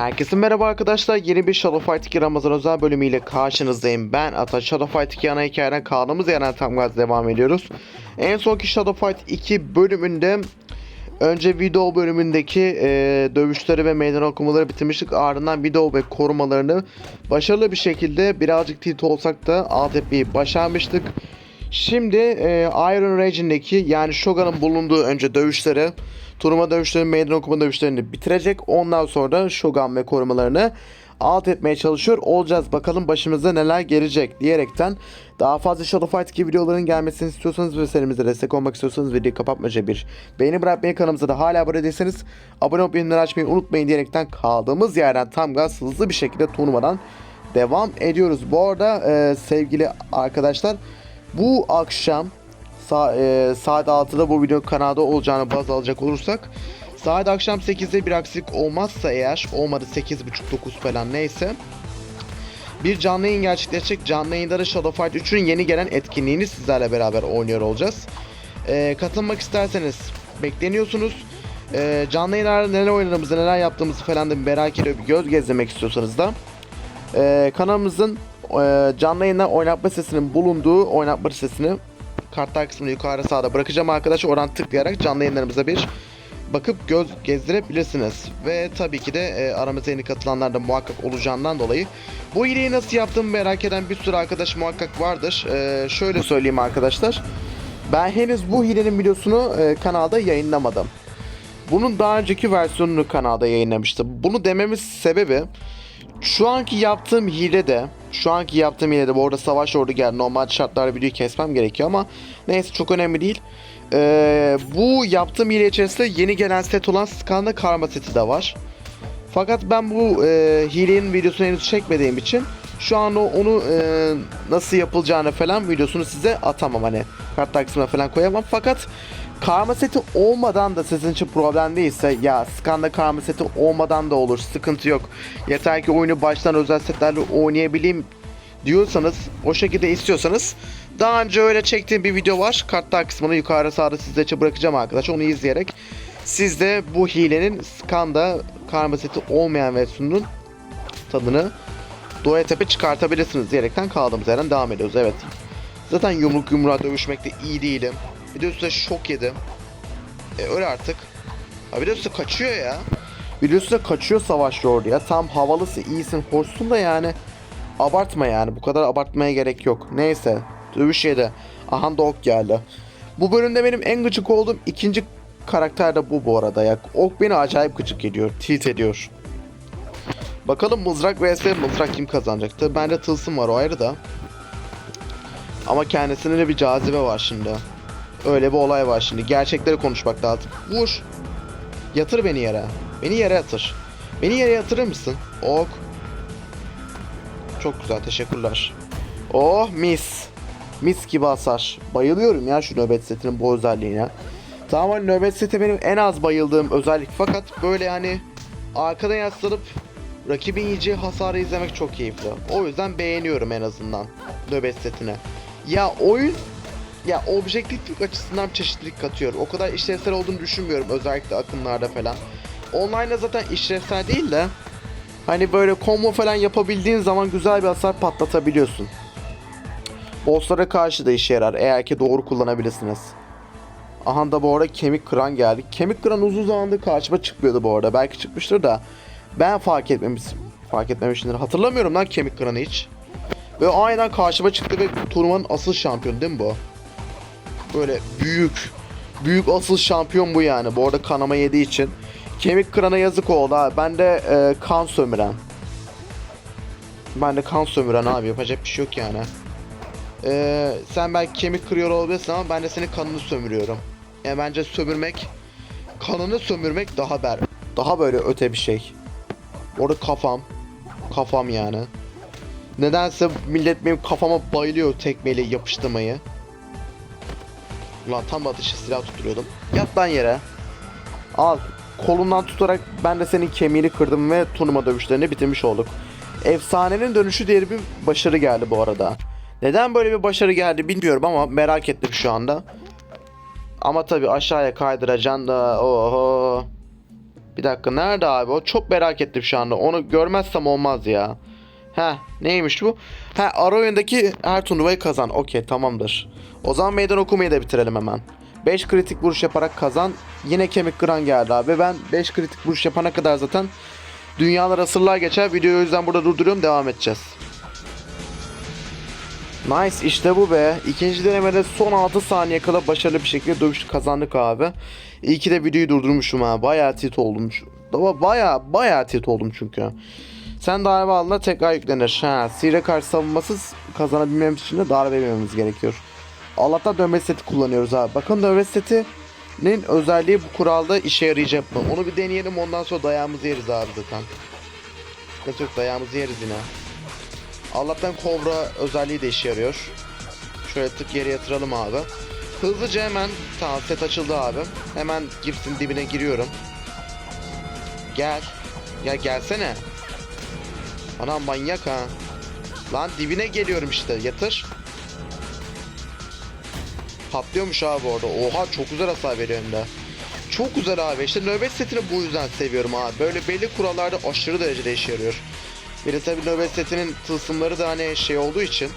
Herkese merhaba arkadaşlar. Yeni bir Shadow Fight 2 Ramazan özel bölümüyle karşınızdayım. Ben Ata. Shadow Fight 2 ana hikayeden kaldığımız yerden tam gaz devam ediyoruz. En sonki Shadow Fight 2 bölümünde önce video bölümündeki e, dövüşleri ve meydan okumaları bitirmiştik. Ardından video ve korumalarını başarılı bir şekilde birazcık tilt olsak da alt etmeyi başarmıştık. Şimdi e, Iron Rage'indeki yani Shogun'un bulunduğu önce dövüşleri, turnuva dövüşleri, meydan okuma dövüşlerini bitirecek. Ondan sonra Shogun ve korumalarını alt etmeye çalışıyor olacağız. Bakalım başımıza neler gelecek diyerekten daha fazla Shadow Fight gibi videoların gelmesini istiyorsanız ve serimize destek olmak istiyorsanız videoyu kapatmaca bir beğeni bırakmayı kanalımıza da hala abone değilseniz abone olup bildirimleri açmayı unutmayın diyerekten kaldığımız yerden tam gaz hızlı bir şekilde turnuvadan devam ediyoruz. Bu arada e, sevgili arkadaşlar bu akşam sa- e, saat 6'da bu video kanalda olacağını baz alacak olursak saat akşam 8'de bir aksilik olmazsa eğer olmadı 8.30-9 falan neyse bir canlı yayın gerçekleşecek. Canlı yayında da Shadow Fight 3'ün yeni gelen etkinliğini sizlerle beraber oynuyor olacağız. E, katılmak isterseniz bekleniyorsunuz. E, canlı yayınlarda neler oynadığımızı, neler yaptığımızı falan da merak ediyor bir göz gezdirmek istiyorsanız da e, kanalımızın e, canlı yayından oynatma sesinin bulunduğu oynatma sesini kartlar kısmını yukarı sağda bırakacağım arkadaşlar. Oradan tıklayarak canlı yayınlarımıza bir bakıp göz gezdirebilirsiniz. Ve tabii ki de e, aramıza yeni katılanlar da muhakkak olacağından dolayı bu hileyi nasıl yaptığımı merak eden bir sürü arkadaş muhakkak vardır. E, şöyle söyleyeyim arkadaşlar. Ben henüz bu hilenin videosunu e, kanalda yayınlamadım. Bunun daha önceki versiyonunu kanalda yayınlamıştım. Bunu dememin sebebi şu anki yaptığım hile de şu anki yaptığım hile de bu arada savaş ordu geldi. Normal şartlarda videoyu kesmem gerekiyor ama neyse çok önemli değil. Ee, bu yaptığım hile içerisinde yeni gelen set olan Skanda Karma seti de var. Fakat ben bu e, hilenin videosunu henüz çekmediğim için şu an onu e, nasıl yapılacağını falan videosunu size atamam hani kartlar kısmına falan koyamam fakat karma seti olmadan da sizin için problem değilse ya Skanda karma seti olmadan da olur sıkıntı yok yeter ki oyunu baştan özel setlerle oynayabileyim diyorsanız o şekilde istiyorsanız daha önce öyle çektiğim bir video var kartlar kısmını yukarı sağda sizler için bırakacağım arkadaşlar onu izleyerek siz de bu hilenin Skanda karma seti olmayan versiyonunun tadını doya tepe çıkartabilirsiniz diyerekten kaldığımız yerden devam ediyoruz. Evet. Zaten yumruk yumruğa dövüşmekte iyi değilim. Bir de şok yedim. E öyle artık. Ha bir de kaçıyor ya. Bir de üstüne kaçıyor savaşçı orada ya. Tam havalısı iyisin hoşsun da yani. Abartma yani. Bu kadar abartmaya gerek yok. Neyse. Dövüş yedi. Aha da ok geldi. Bu bölümde benim en gıcık olduğum ikinci karakter de bu bu arada ya. Ok beni acayip gıcık ediyor. Tilt ediyor. Bakalım mızrak vs mızrak kim kazanacaktı? Bende tılsım var o ayrı da. Ama kendisine de bir cazibe var şimdi. Öyle bir olay var şimdi. Gerçekleri konuşmak lazım. Vur. Yatır beni yere. Beni yere yatır. Beni yere yatırır mısın? Ok. Çok güzel teşekkürler. Oh mis. Mis gibi hasar. Bayılıyorum ya şu nöbet setinin bu özelliğine. Tamam hani nöbet seti benim en az bayıldığım özellik fakat böyle yani arkadan yaslanıp rakibin yiyeceği hasarı izlemek çok keyifli. O yüzden beğeniyorum en azından nöbet setine. Ya oyun ya objektiflik açısından çeşitlilik katıyor. O kadar işlevsel olduğunu düşünmüyorum özellikle akımlarda falan. Online'da zaten işlevsel değil de hani böyle combo falan yapabildiğin zaman güzel bir hasar patlatabiliyorsun. Bosslara karşı da işe yarar eğer ki doğru kullanabilirsiniz. Aha da bu arada kemik kıran geldi. Kemik kıran uzun zamandır karşıma çıkmıyordu bu arada. Belki çıkmıştır da ben fark etmemiş fark etmemişimdir. Hatırlamıyorum lan kemik kıranı hiç. Ve aynen karşıma çıktı ve turnuvanın asıl şampiyonu değil mi bu? Böyle büyük büyük asıl şampiyon bu yani. Bu arada kanama yediği için. Kemik kırana yazık oldu ha. Ben de e, kan sömüren. Ben de kan sömüren abi yapacak bir şey yok yani. Ee, sen belki kemik kırıyor olabilirsin ama ben de senin kanını sömürüyorum. Yani bence sömürmek, kanını sömürmek daha ber, daha böyle öte bir şey. Orada kafam, kafam yani. Nedense millet benim kafama bayılıyor tekmeyle yapıştırmayı. Ulan tam atışı silah tutturuyordum. Yat lan yere. Al. Kolundan tutarak ben de senin kemiğini kırdım ve turnuva dövüşlerini bitirmiş olduk. Efsanenin dönüşü diye bir başarı geldi bu arada. Neden böyle bir başarı geldi bilmiyorum ama merak ettim şu anda. Ama tabi aşağıya kaydıracaksın da oho. Bir dakika nerede abi o? Çok merak ettim şu anda. Onu görmezsem olmaz ya. Heh neymiş bu? Ha ara her turnuvayı kazan. Okey tamamdır. O zaman meydan okumayı da bitirelim hemen. 5 kritik vuruş yaparak kazan. Yine kemik kıran geldi abi. Ben 5 kritik vuruş yapana kadar zaten dünyalar asırlar geçer. Videoyu o yüzden burada durduruyorum. Devam edeceğiz. Nice işte bu be. İkinci denemede son 6 saniye kala başarılı bir şekilde dövüş kazandık abi. İyi ki de videoyu durdurmuşum ha. Bayağı tilt oldum. Ama bayağı bayağı tilt oldum çünkü. Sen darbe aldığında tekrar yüklenir. Ha, Sire karşı savunmasız kazanabilmemiz için de darbe yememiz gerekiyor. Allah'tan dövme seti kullanıyoruz abi. Bakın dövme setinin özelliği bu kuralda işe yarayacak mı? Onu bir deneyelim ondan sonra dayağımızı yeriz abi zaten. Sıkıntı yok dayağımızı yeriz yine. Allah'tan kobra özelliği de işe yarıyor. Şöyle tık yere yatıralım abi. Hızlıca hemen tamam set açıldı abi. Hemen gipsin dibine giriyorum. Gel. Ya gelsene. Anam manyak ha. Lan dibine geliyorum işte yatır. Patlıyormuş abi orada. Oha çok güzel hasar veriyor hem de. Çok güzel abi. İşte nöbet setini bu yüzden seviyorum abi. Böyle belli kurallarda aşırı derecede işe yarıyor. Bir de tabii nöbet setinin tılsımları da hani şey olduğu için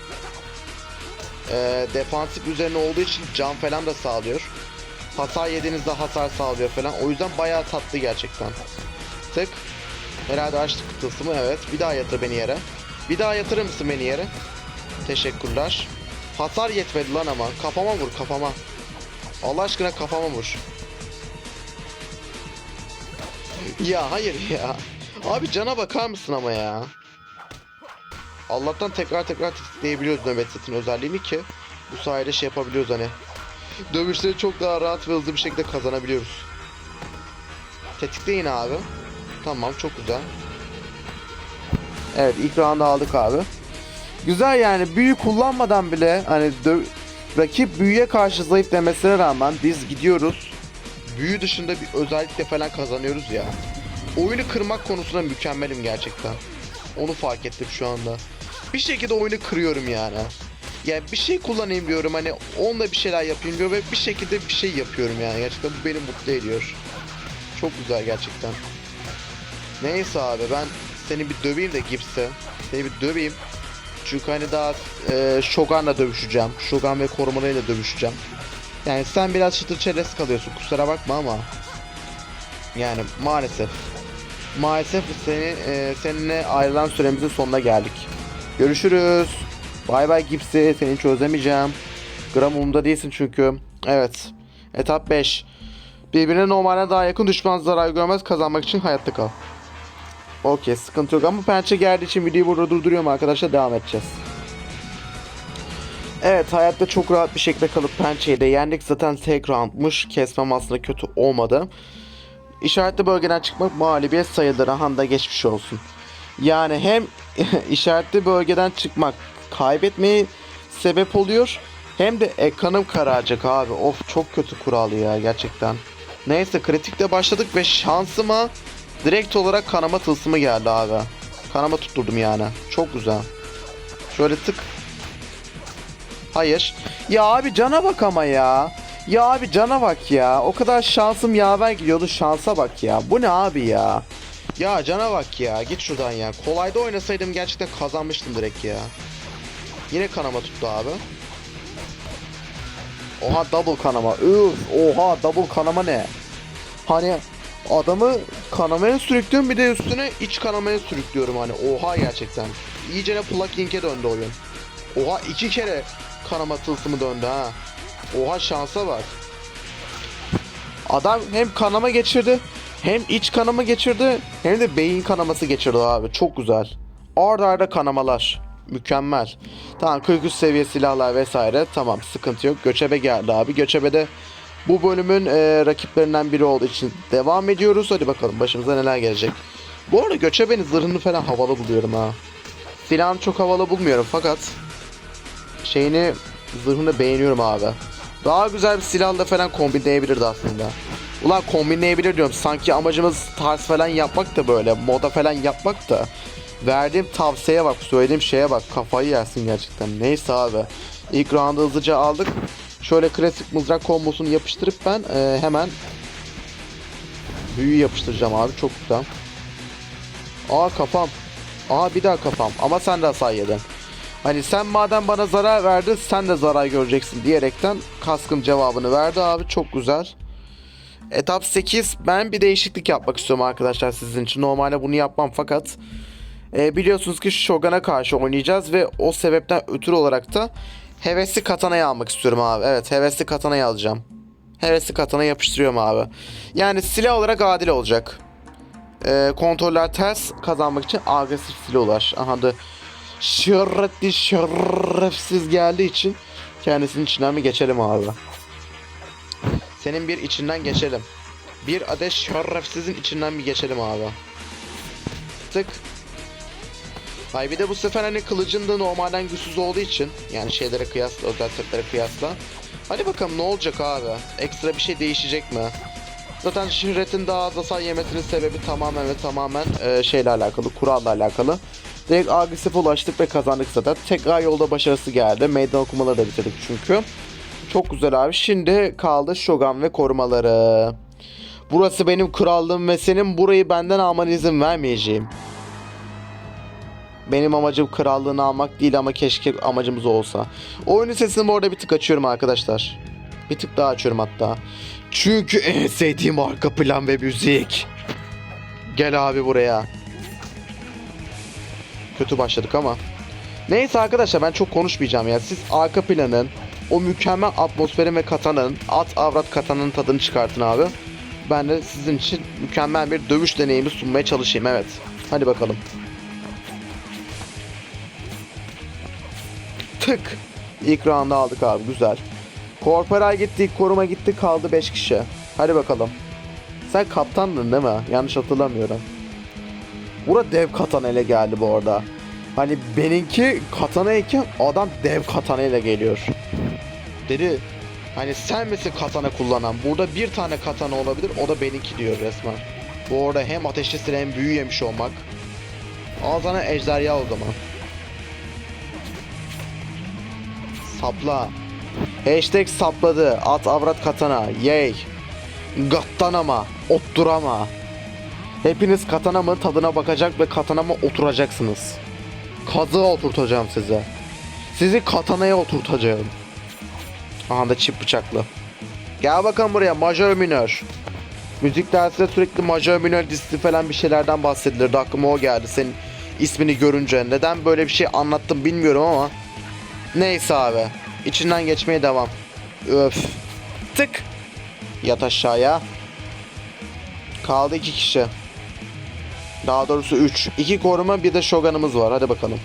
e, defansif üzerine olduğu için can falan da sağlıyor. Hasar yediğinizde hasar sağlıyor falan. O yüzden bayağı tatlı gerçekten. Tık. Herhalde açtık tılsımı evet. Bir daha yatır beni yere. Bir daha yatırır mısın beni yere? Teşekkürler. Hasar yetmedi lan ama. Kafama vur kafama. Allah aşkına kafama vur. Ya hayır ya. Abi cana bakar mısın ama ya? Allah'tan tekrar tekrar tetikleyebiliyoruz nöbet setin özelliğini ki bu sayede şey yapabiliyoruz hani. Dövüşleri çok daha rahat ve hızlı bir şekilde kazanabiliyoruz. Tetikleyin abi. Tamam çok güzel. Evet ilk round'u aldık abi. Güzel yani büyü kullanmadan bile hani rakip büyüye karşı zayıf demesine rağmen biz gidiyoruz. Büyü dışında bir özellikle falan kazanıyoruz ya. Oyunu kırmak konusunda mükemmelim gerçekten. Onu fark ettim şu anda. Bir şekilde oyunu kırıyorum yani. Yani bir şey kullanayım diyorum hani onunla bir şeyler yapayım diyor ve bir şekilde bir şey yapıyorum yani. Gerçekten bu beni mutlu ediyor. Çok güzel gerçekten. Neyse abi ben seni bir döveyim de Gips'e. Seni bir döveyim. Çünkü hani daha e, Shogun'la dövüşeceğim. Shogun ve korumalarıyla dövüşeceğim. Yani sen biraz çıtır çerez kalıyorsun kusura bakma ama. Yani maalesef. Maalesef seni, e, seninle ayrılan süremizin sonuna geldik. Görüşürüz. Bay bay Gipsy. Seni hiç özlemeyeceğim. Gram umurumda değilsin çünkü. Evet. Etap 5. Birbirine normalde daha yakın düşman zarar görmez kazanmak için hayatta kal. Okey sıkıntı yok ama pençe geldiği için videoyu burada durduruyorum arkadaşlar devam edeceğiz. Evet hayatta çok rahat bir şekilde kalıp pençeyi de yendik zaten tek roundmuş kesmem aslında kötü olmadı. İşaretli bölgeden çıkmak mağlubiyet sayılır aha da geçmiş olsun. Yani hem işaretli bölgeden çıkmak kaybetmeyi sebep oluyor hem de ekranım kararacak abi. Of çok kötü kural ya gerçekten. Neyse kritikle başladık ve şansıma direkt olarak kanama tılsımı geldi abi. Kanama tutturdum yani. Çok güzel. Şöyle tık. Hayır. Ya abi cana bak ama ya. Ya abi cana bak ya. O kadar şansım yaver gidiyordu. Şansa bak ya. Bu ne abi ya? Ya cana bak ya. Git şuradan ya. Kolayda oynasaydım gerçekten kazanmıştım direkt ya. Yine kanama tuttu abi. Oha double kanama. Üf, oha double kanama ne? Hani adamı kanamaya sürüklüyorum bir de üstüne iç kanamaya sürüklüyorum hani. Oha gerçekten. İyice ne plucking'e döndü oyun. Oha iki kere kanama tılsımı döndü ha. Oha şansa bak. Adam hem kanama geçirdi hem iç kanama geçirdi hem de beyin kanaması geçirdi abi. Çok güzel. Arda arda kanamalar. Mükemmel. Tamam 43 seviye silahlar vesaire. Tamam sıkıntı yok. Göçebe geldi abi. Göçebe'de bu bölümün e, rakiplerinden biri olduğu için devam ediyoruz. Hadi bakalım başımıza neler gelecek. Bu arada Göçebe'nin zırhını falan havalı buluyorum ha. Silahını çok havalı bulmuyorum fakat şeyini zırhını beğeniyorum abi. Daha güzel bir silahla falan kombinleyebilirdi aslında. Ulan kombinleyebilir diyorum. Sanki amacımız tarz falan yapmak da böyle. Moda falan yapmak da. Verdiğim tavsiyeye bak. Söylediğim şeye bak. Kafayı yersin gerçekten. Neyse abi. İlk roundu hızlıca aldık. Şöyle klasik mızrak kombosunu yapıştırıp ben e, hemen Büyü yapıştıracağım abi çok güzel. Aa kafam. Aa bir daha kafam. Ama sen de hasar yedin. Hani sen madem bana zarar verdin sen de zarar göreceksin diyerekten kaskın cevabını verdi abi çok güzel. Etap 8 ben bir değişiklik yapmak istiyorum arkadaşlar sizin için. Normalde bunu yapmam fakat e, biliyorsunuz ki Shogun'a karşı oynayacağız ve o sebepten ötürü olarak da hevesli katanayı almak istiyorum abi. Evet hevesli katanayı alacağım. Hevesli katana yapıştırıyorum abi. Yani silah olarak adil olacak. E, kontroller ters kazanmak için agresif silahlar. Aha da şerretli şerefsiz geldiği için kendisinin içinden bir geçelim abi. Senin bir içinden geçelim. Bir adet şerefsizin içinden bir geçelim abi. Tık. Ay bir de bu sefer hani kılıcın da normalden güçsüz olduğu için yani şeylere kıyasla özel setlere kıyasla. Hadi bakalım ne olacak abi? Ekstra bir şey değişecek mi? Zaten şirretin daha az hasar yemesinin sebebi tamamen ve tamamen e, şeyle alakalı, kuralla alakalı. Direkt agresif ulaştık ve kazandık zaten. Tekrar yolda başarısı geldi. Meydan okumaları da bitirdik çünkü. Çok güzel abi. Şimdi kaldı Shogun ve korumaları. Burası benim krallığım ve senin burayı benden alman izin vermeyeceğim. Benim amacım krallığını almak değil ama keşke amacımız olsa. Oyunun sesini bu bir tık açıyorum arkadaşlar. Bir tık daha açıyorum hatta. Çünkü en sevdiğim arka plan ve müzik. Gel abi buraya. Kötü başladık ama. Neyse arkadaşlar ben çok konuşmayacağım ya. Siz arka planın, o mükemmel atmosferin ve katanın, at avrat katanın tadını çıkartın abi. Ben de sizin için mükemmel bir dövüş deneyimi sunmaya çalışayım evet. Hadi bakalım. Tık. İlk round'u aldık abi güzel. Korporal gitti, koruma gitti kaldı 5 kişi. Hadi bakalım. Sen kaptandın değil mi? Yanlış hatırlamıyorum. Burada dev katana ile geldi bu arada. Hani benimki katana iken adam dev katana ile geliyor. Dedi hani sen misin katana kullanan? Burada bir tane katana olabilir o da benimki diyor resmen. Bu arada hem ateşli silah hem büyü yemiş olmak. Al sana ejderha o zaman. Sapla. Hashtag sapladı. At avrat katana. Yay. Gattanama. Otturama. Hepiniz katanamın tadına bakacak ve katanama oturacaksınız. Kazığa oturtacağım size. Sizi katanaya oturtacağım. Aha da çift bıçaklı. Gel bakalım buraya majör minör. Müzik dersinde sürekli majör minör dizisi falan bir şeylerden bahsedilirdi. Aklıma o geldi senin ismini görünce. Neden böyle bir şey anlattım bilmiyorum ama. Neyse abi. İçinden geçmeye devam. Öf. Tık. Yat aşağıya. Kaldı iki kişi. Daha doğrusu 3. 2 koruma bir de Shogun'umuz var. Hadi bakalım.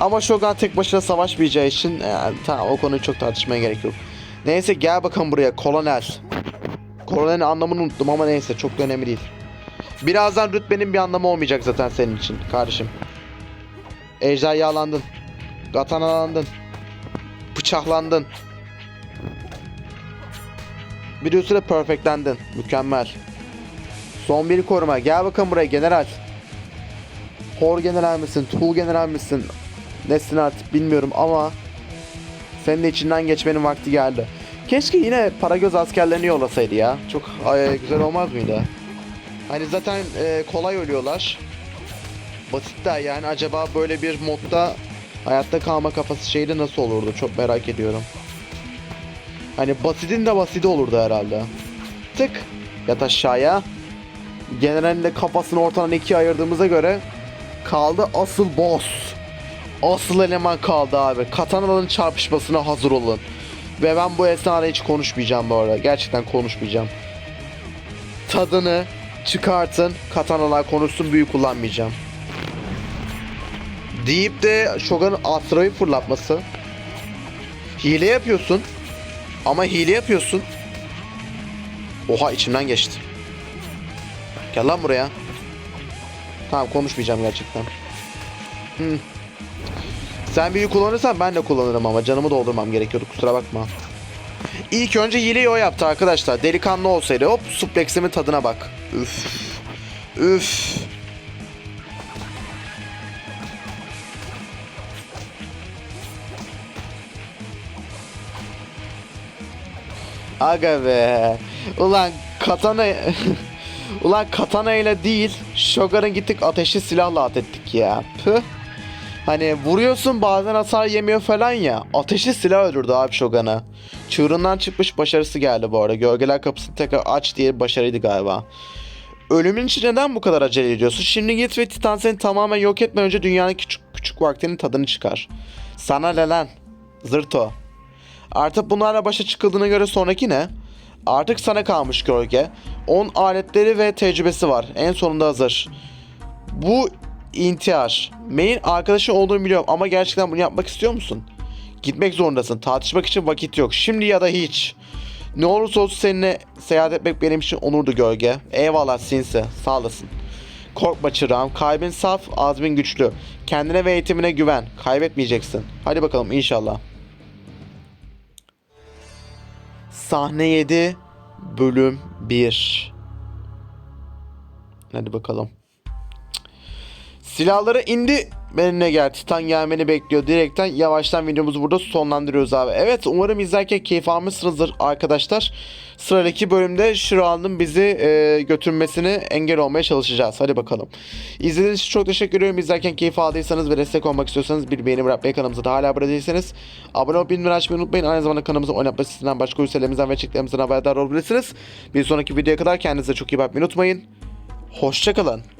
Ama Shogun tek başına savaşmayacağı için yani, tamam o konuyu çok tartışmaya gerek yok. Neyse gel bakalım buraya kolonel. Kolonelin anlamını unuttum ama neyse çok da önemli değil. Birazdan rütbenin bir anlamı olmayacak zaten senin için kardeşim. Ejderhalandın. Katanalandın. Bıçaklandın. Bir üstüne perfectlendin. Mükemmel. Son bir koruma. Gel bakalım buraya general. Hor general misin? Tool general misin? Nesin artık bilmiyorum ama senin de içinden geçmenin vakti geldi. Keşke yine Paragöz askerlerini yollasaydı ya. Çok e, güzel olmaz mıydı? Hani zaten e, kolay ölüyorlar. Basit de yani acaba böyle bir modda hayatta kalma kafası şeyde nasıl olurdu? Çok merak ediyorum. Hani basitin de basiti olurdu herhalde. Tık. Yat aşağıya. Generalin kafasını ortadan ikiye ayırdığımıza göre kaldı asıl boss. Asıl eleman kaldı abi. Katanaların çarpışmasına hazır olun. Ve ben bu esnada hiç konuşmayacağım bu arada. Gerçekten konuşmayacağım. Tadını çıkartın. Katanalar konuşsun büyü kullanmayacağım. Deyip de Shogun'un Astra'yı fırlatması. Hile yapıyorsun. Ama hile yapıyorsun. Oha içimden geçti. Gel lan buraya. Tamam konuşmayacağım gerçekten. Hmm. Sen büyü kullanırsan ben de kullanırım ama canımı doldurmam gerekiyordu kusura bakma. İlk önce hileyi o yaptı arkadaşlar. Delikanlı olsaydı hop supleksimin tadına bak. Üf. Üf. Aga be. Ulan katana Ulan katana ile değil Shogun'a gittik ateşli silahla at ettik ya. Püh. Hani vuruyorsun bazen hasar yemiyor falan ya. Ateşli silah öldürdü abi Shogun'u. Çığırından çıkmış başarısı geldi bu arada. Gölgeler kapısını tekrar aç diye başarıydı galiba. Ölümün için neden bu kadar acele ediyorsun? Şimdi git ve Titan seni tamamen yok etmeden önce dünyanın küçük küçük vaktinin tadını çıkar. Sana ne lan? Zırto. Artık bunlarla başa çıkıldığına göre sonraki ne? Artık sana kalmış gölge. 10 aletleri ve tecrübesi var. En sonunda hazır. Bu intihar. May'in arkadaşı olduğunu biliyorum ama gerçekten bunu yapmak istiyor musun? Gitmek zorundasın. Tartışmak için vakit yok. Şimdi ya da hiç. Ne olursa olsun seninle seyahat etmek benim için onurdu gölge. Eyvallah Sinsi. Sağ olasın. Korkma çırağım. Kalbin saf, azmin güçlü. Kendine ve eğitimine güven. Kaybetmeyeceksin. Hadi bakalım inşallah. Sahne 7 bölüm 1 Hadi bakalım. Silahları indi. Benimle gel. Titan gelmeni bekliyor. Direkten yavaştan videomuzu burada sonlandırıyoruz abi. Evet umarım izlerken keyif almışsınızdır arkadaşlar. Sıradaki bölümde Shroud'un bizi e, götürmesini engel olmaya çalışacağız. Hadi bakalım. İzlediğiniz için çok teşekkür ediyorum. İzlerken keyif aldıysanız ve destek olmak istiyorsanız bir beğeni bırakmayı kanalımıza da hala abone değilseniz abone olup bildirimleri açmayı unutmayın. Aynı zamanda kanalımıza oynatma sitesinden başka ürünlerimizden ve çeklerimizden haberdar olabilirsiniz. Bir sonraki videoya kadar kendinize çok iyi bakmayı unutmayın. Hoşçakalın.